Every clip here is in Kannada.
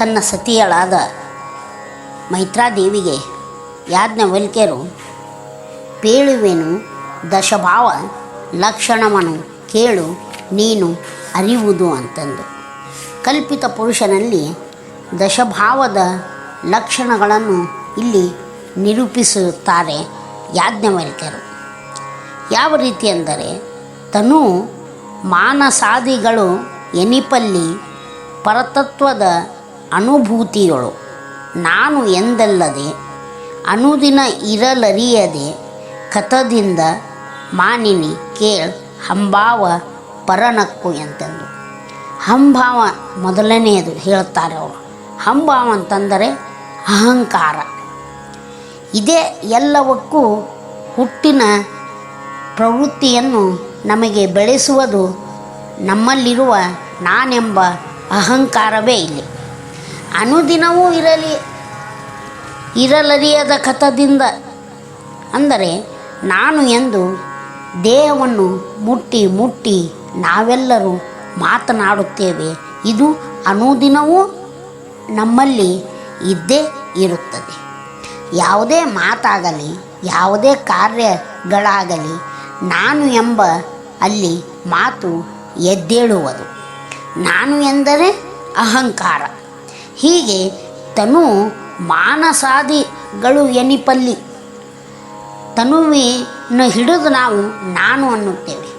ತನ್ನ ಸತಿಯಳಾದ ಮೈತ್ರಾದೇವಿಗೆ ಯಾಜ್ಞವಲ್ಕ್ಯರು ಪೇಳುವೆನು, ದಶಭಾವ ಲಕ್ಷಣವನ್ನು ಕೇಳು, ನೀನು ಅರಿವುದು ಅಂತಂದು. ಕಲ್ಪಿತ ಪುರುಷನಲ್ಲಿ ದಶಭಾವದ ಲಕ್ಷಣಗಳನ್ನು ಇಲ್ಲಿ ನಿರೂಪಿಸುತ್ತಾರೆ ಯಾಜ್ಞವಲ್ಕ್ಯರು ಯಾವ ರೀತಿ ಅಂದರೆ, ತನು ಮಾನಸಾದಿಗಳು ಎನಿಪಲ್ಲಿ ಪರತತ್ವದ ಅನುಭೂತಿಗಳು ನಾನು ಎಂದಲ್ಲದೆ, ಅನುದಿನ ಇರಲರಿಯದೆ, ಕಥದಿಂದ ಮಾನಿನಿ ಕೇಳ್ ಹಂಭಾವ ಪರನಕ್ಕು ಎಂತಂದು. ಹಂಭಾವ ಮೊದಲನೆಯದು ಹೇಳ್ತಾರೆ ಅವರು. ಹಂಭಾವ ಅಂತಂದರೆ ಅಹಂಕಾರ. ಇದೇ ಎಲ್ಲವಕ್ಕೂ ಹುಟ್ಟಿನ ಪ್ರವೃತ್ತಿಯನ್ನು ನಮಗೆ ಬೆಳೆಸುವುದು ನಮ್ಮಲ್ಲಿರುವ ನಾನೆಂಬ ಅಹಂಕಾರವೇ ಇಲ್ಲಿ. ಅನುದಿನವೂ ಇರಲಿ, ಇರಲರಿಯದ ಕಥದಿಂದ. ಅಂದರೆ ನಾನು ಎಂದು ದೇಹವನ್ನು ಮುಟ್ಟಿ ಮುಟ್ಟಿ ನಾವೆಲ್ಲರೂ ಮಾತನಾಡುತ್ತೇವೆ. ಇದು ಅನುದಿನವೂ ನಮ್ಮಲ್ಲಿ ಇದ್ದೇ ಇರುತ್ತದೆ. ಯಾವುದೇ ಮಾತಾಗಲಿ, ಯಾವುದೇ ಕಾರ್ಯಗಳಾಗಲಿ ನಾನು ಎಂಬ ಅಲ್ಲಿ ಮಾತು ಎದ್ದೇಳುವುದು. ನಾನು ಎಂದರೆ ಅಹಂಕಾರ. ಹೀಗೆ ತನು ಮಾನಸಾದಿಗಳು ಎನಿಪಲ್ಲಿ. ತನುವಿನ ಹಿಡಿದು ನಾವು ನಾನು ಅನ್ನುತ್ತೇವೆ.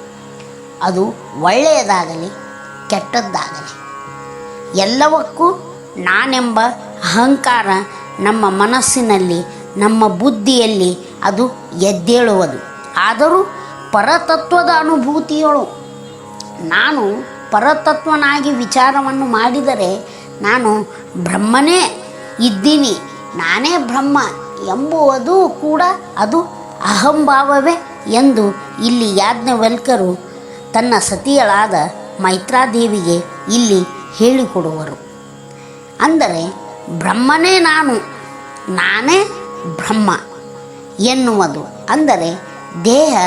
ಅದು ಒಳ್ಳೆಯದಾಗಲಿ, ಕೆಟ್ಟದ್ದಾಗಲಿ. ಎಲ್ಲವಕ್ಕೂ ನಾನೆಂಬ ಅಹಂಕಾರ ನಮ್ಮ ಮನಸ್ಸಿನಲ್ಲಿ, ನಮ್ಮ ಬುದ್ಧಿಯಲ್ಲಿ ಅದು ಎದ್ದೇಳುವುದು. ಆದರೂ ಪರತತ್ವದ ಅನುಭೂತಿಯಳು. ನಾನು ಪರತತ್ವನಾಗಿ ವಿಚಾರವನ್ನು ಮಾಡಿದರೆ ನಾನು ಬ್ರಹ್ಮನೇ ಇದ್ದೀನಿ. ನಾನೇ ಬ್ರಹ್ಮ ಎಂಬುವುದು ಕೂಡ ಅದು ಅಹಂಭಾವವೇ ಎಂದು ಇಲ್ಲಿ ಯಾಜ್ಞವಲ್ಕರು ತನ್ನ ಸತಿಯಳಾದ ಮೈತ್ರಾದೇವಿಗೆ ಇಲ್ಲಿ ಹೇಳಿಕೊಡುವರು. ಅಂದರೆ ಬ್ರಹ್ಮನೇ ನಾನು, ನಾನೇ ಬ್ರಹ್ಮ ಎನ್ನುವುದು. ಅಂದರೆ ದೇಹ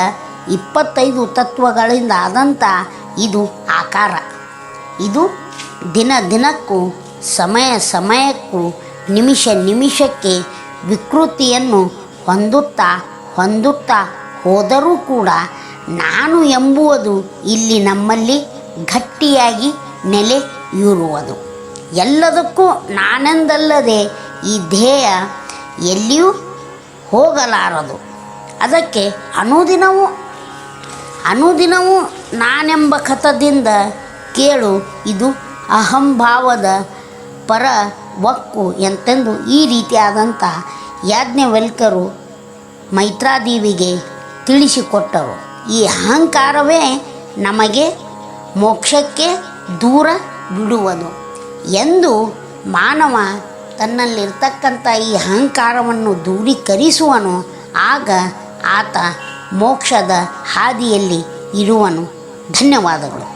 ಇಪ್ಪತ್ತೈದು ತತ್ವಗಳಿಂದ ಆದಂಥ ಇದು ಆಕಾರ. ಇದು ದಿನ ದಿನಕ್ಕೂ ಸಮಯ ಸಮಯಕ್ಕೂ ನಿಮಿಷ ನಿಮಿಷಕ್ಕೆ ವಿಕೃತಿಯನ್ನು ಹೊಂದುತ್ತಾ ಹೊಂದುತ್ತಾ ಹೋದರೂ ಕೂಡ ನಾನು ಎಂಬುವುದು ಇಲ್ಲಿ ನಮ್ಮಲ್ಲಿ ಗಟ್ಟಿಯಾಗಿ ನೆಲೆಯೂರುವುದು ಎಲ್ಲದಕ್ಕೂ ನಾನೆಂದಲ್ಲದೆ ಈ ಧ್ಯೇಯ ಎಲ್ಲಿಯೂ ಹೋಗಲಾರದು. ಅದಕ್ಕೆ ಅನುದಿನವೂ ಅನುದಿನವೂ ನಾನೆಂಬ ಕಥದಿಂದ ಕೇಳು, ಇದು ಅಹಂಭಾವದ ಪರ ಒಕ್ಕು ಎಂತೆಂದು ಈ ರೀತಿಯಾದಂಥ ಯಾಜ್ಞವಲ್ಕರು ಮೈತ್ರಾದೇವಿಗೆ ತಿಳಿಸಿಕೊಟ್ಟರು. ಈ ಅಹಂಕಾರವೇ ನಮಗೆ ಮೋಕ್ಷಕ್ಕೆ ದೂರ ಬಿಡುವುದು ಎಂದು ಮಾನವ ತನ್ನಲ್ಲಿರ್ತಕ್ಕಂಥ ಈ ಅಹಂಕಾರವನ್ನು ದೂರೀಕರಿಸುವನು. ಆಗ ಆತ ಮೋಕ್ಷದ ಹಾದಿಯಲ್ಲಿ ಇರುವನು. ಧನ್ಯವಾದಗಳು.